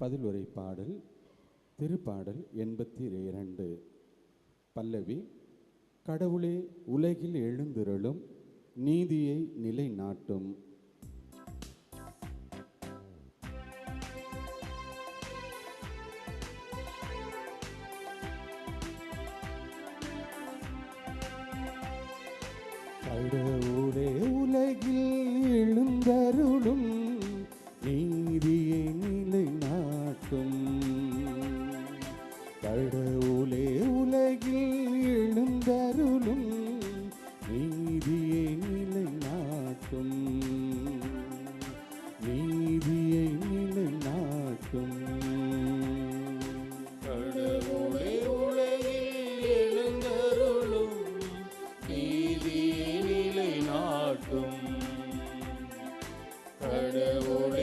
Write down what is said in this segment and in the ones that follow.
பதிலுரை பாடல் திருப்பாடல் எண்பத்தி இரண்டு பல்லவி கடவுளே உலகில் எழுந்திரளும் நீதியை நிலைநாட்டும். கடவுளே உலகில் எழுந்தரும் கடவுளே உலகில் எழுந்தருளும் நீதியை நிலைநாட்டும். நீதியை நிலைநாட்டும். கடவுளே உலகில் எழுந்தருளும் நீதியை நிலைநாட்டும். கடவுளே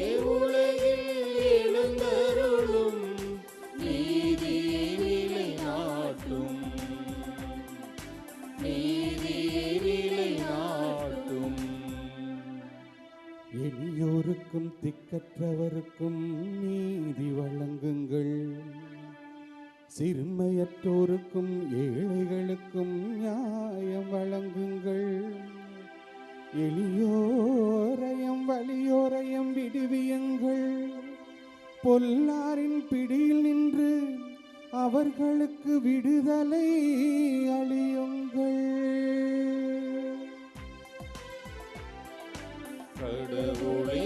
திக்கற்றவருக்கும் நீதி வழங்குங்கள். சிறுமையற்றோருக்கும் ஏழைகளுக்கும் நியாயம் வழங்குங்கள். எளியோரையும் வலியோரையும் விடுவியுங்கள். பொல்லாரின் பிடியில் நின்று அவர்களுக்கு விடுதலை அழியுங்கள் கடவுளை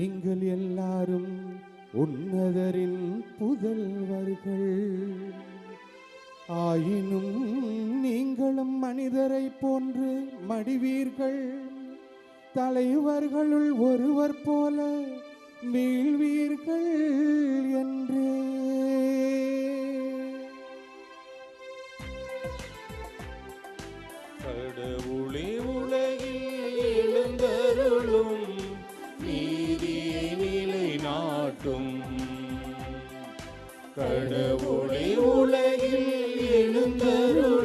நீங்கள் எல்லாரும் உன்னதரின் புதல்வர்கள். ஆயினும் நீங்களும் மனிதரை போன்று மடிவீர்கள். தலைவர்களுள் ஒருவர் போல வீழ்வீர்கள் என்று. கடவுளே കടവുളി ഉലയിൽ എഴുന്നരുൾ